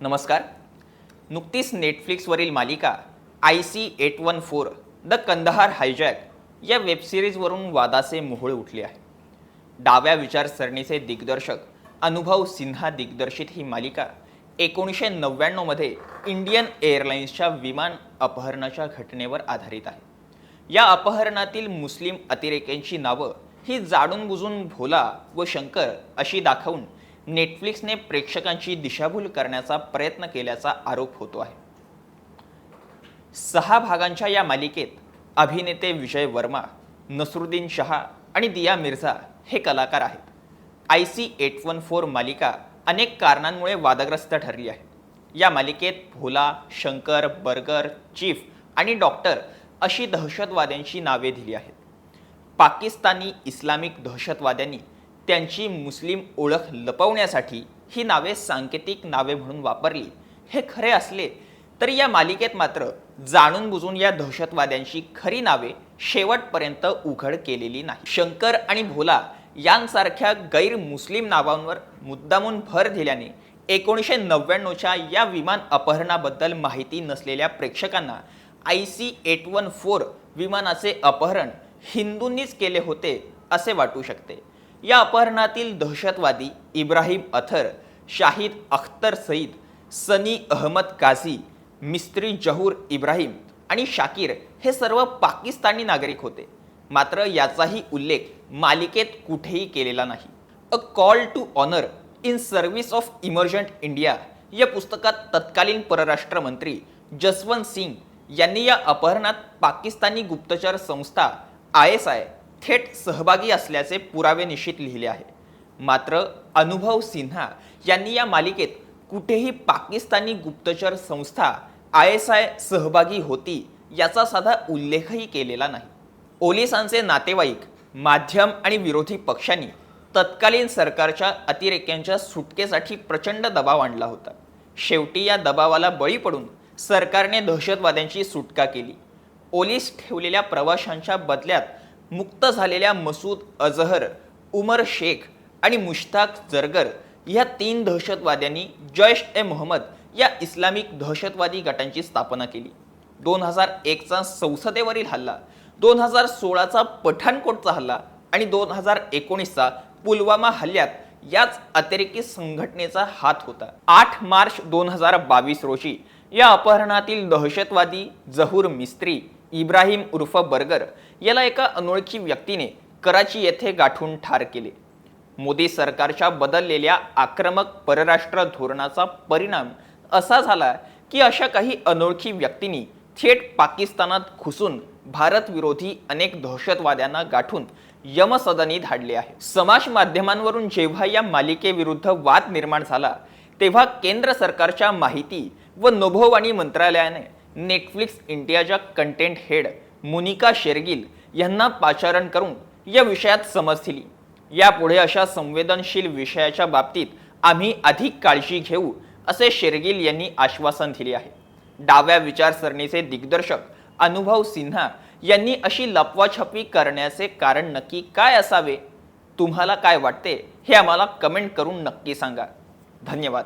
नमस्कार. नुकतीच नेटफ्लिक्सवरील मालिका I C eight one four the Kandahar hijack या वेबसिरीजवरून वादाचे मोहोळ उठले आहे. डाव्या विचारसरणीचे दिग्दर्शक अनुभव सिन्हा दिग्दर्शित ही मालिका एकोणीसशे नव्याण्णवमध्ये इंडियन एअरलाइन्सच्या विमान अपहरणाच्या घटनेवर आधारित आहे. या अपहरणातील मुस्लिम अतिरेक्यांची नावं ही जाणून बुजून भोला व शंकर अशी दाखवून नेटफ्लिक्सने प्रेक्षकांची दिशाभूल करण्याचा प्रयत्न केल्याचा आरोप होतो आहे. सहा भागांच्या या मालिकेत अभिनेते विजय वर्मा नसरुद्दीन शहा आणि दिया मिर्झा हे कलाकार आहेत. I C eight one four मालिका अनेक कारणांमुळे वादग्रस्त ठरली आहे. या मालिकेत भोला शंकर बर्गर चीफ आणि डॉक्टर अशी दहशतवाद्यांची नावे दिली आहेत. पाकिस्तानी इस्लामिक दहशतवाद्यांनी त्यांची मुस्लिम ओळख लपवण्यासाठी ही नावे सांकेतिक नावे म्हणून वापरली. हे खरे असले तरी या मालिकेत मात्र जाणून बुजून या दहशतवाद्यांची खरी नावे शेवटपर्यंत उघड केलेली नाही. शंकर आणि भोला यांसारख्या गैर मुस्लिम नावांवर मुद्दामून भर दिल्याने एकोणीसशे नव्याण्णवच्या या विमान अपहरणाबद्दल माहिती नसलेल्या प्रेक्षकांना I C eight one four विमानाचे अपहरण हिंदूंनीच केले होते असे वाटू शकते. या अपहरणातील दहशतवादी इब्राहिम अथर शाहिद अख्तर सईद सनी अहमद काझी मिस्त्री जहूर इब्राहिम आणि शाकीर हे सर्व पाकिस्तानी नागरिक होते. मात्र याचाही उल्लेख मालिकेत कुठेही केलेला नाही. A call to honour in service of emergent India या पुस्तकात तत्कालीन परराष्ट्र मंत्री जसवंत सिंग यांनी या अपहरणात पाकिस्तानी गुप्तचर संस्था आय एस आय थेट सहभागी असल्याचे पुरावे निश्चित लिहिले आहे. मात्र अनुभव सिन्हा यांनी या मालिकेत कुठेही पाकिस्तानी गुप्तचर संस्था आय एस आय सहभागी होती याचा साधा उल्लेखही केलेला नाही. ओलिसांचे नातेवाईक माध्यम आणि विरोधी पक्षांनी तत्कालीन सरकारच्या अतिरेक्यांच्या सुटकेसाठी प्रचंड दबाव आणला होता. शेवटी या दबावाला बळी पडून सरकारने दहशतवाद्यांची सुटका केली. ओलीस ठेवलेल्या प्रवाशांच्या बदल्यात मुक्त झालेल्या मसूद अझहर उमर शेख आणि मुश्ताक जरगर या तीन दहशतवाद्यांनी जैश ए मोहम्मद या इस्लामिक दहशतवादी गटांची स्थापना केली. दोन हजार एकचा संसदेवरील हल्ला दोन हजार सोळाचा पठाणकोटचा हल्ला आणि दोन हजार एकोणीसचा पुलवामा हल्ल्यात याच अतिरेकी संघटनेचा हात होता. आठ मार्च दोन हजार बावीस रोजी या अपहरणातील दहशतवादी जहूर मिस्त्री इब्राहिम उर्फ बर्गर याला एका अनोळखी व्यक्तीने कराची येथे गाठून ठार केले. मोदी सरकारच्या बदललेल्या आक्रमक परराष्ट्र धोरणाचा परिणाम असा झाला की अशा काही अनोळखी व्यक्तींनी थेट पाकिस्तानात घुसून भारतविरोधी अनेक दहशतवाद्यांना गाठून यमसदनी धाडले आहे. समाज माध्यमांवरून जेव्हा या मालिकेविरुद्ध वाद निर्माण झाला तेव्हा केंद्र सरकारच्या माहिती व नभोवाणी मंत्रालयाने नेटफ्लिक्स इंडियाच्या कंटेंट हेड मोनिका शेरगिल यांना पाचारण करून या विषयात समज दिली. यापुढे अशा संवेदनशील विषयाच्या बाबतीत आम्ही अधिक काळजी घेऊ असे शेरगिल यांनी आश्वासन दिले आहे. डाव्या विचारसरणीचे दिग्दर्शक अनुभव सिन्हा यांनी अशी लपवाछपी करण्याचे कारण नक्की काय असावे? तुम्हाला काय वाटते? हे आम्हाला कमेंट करून नक्की सांगा. धन्यवाद.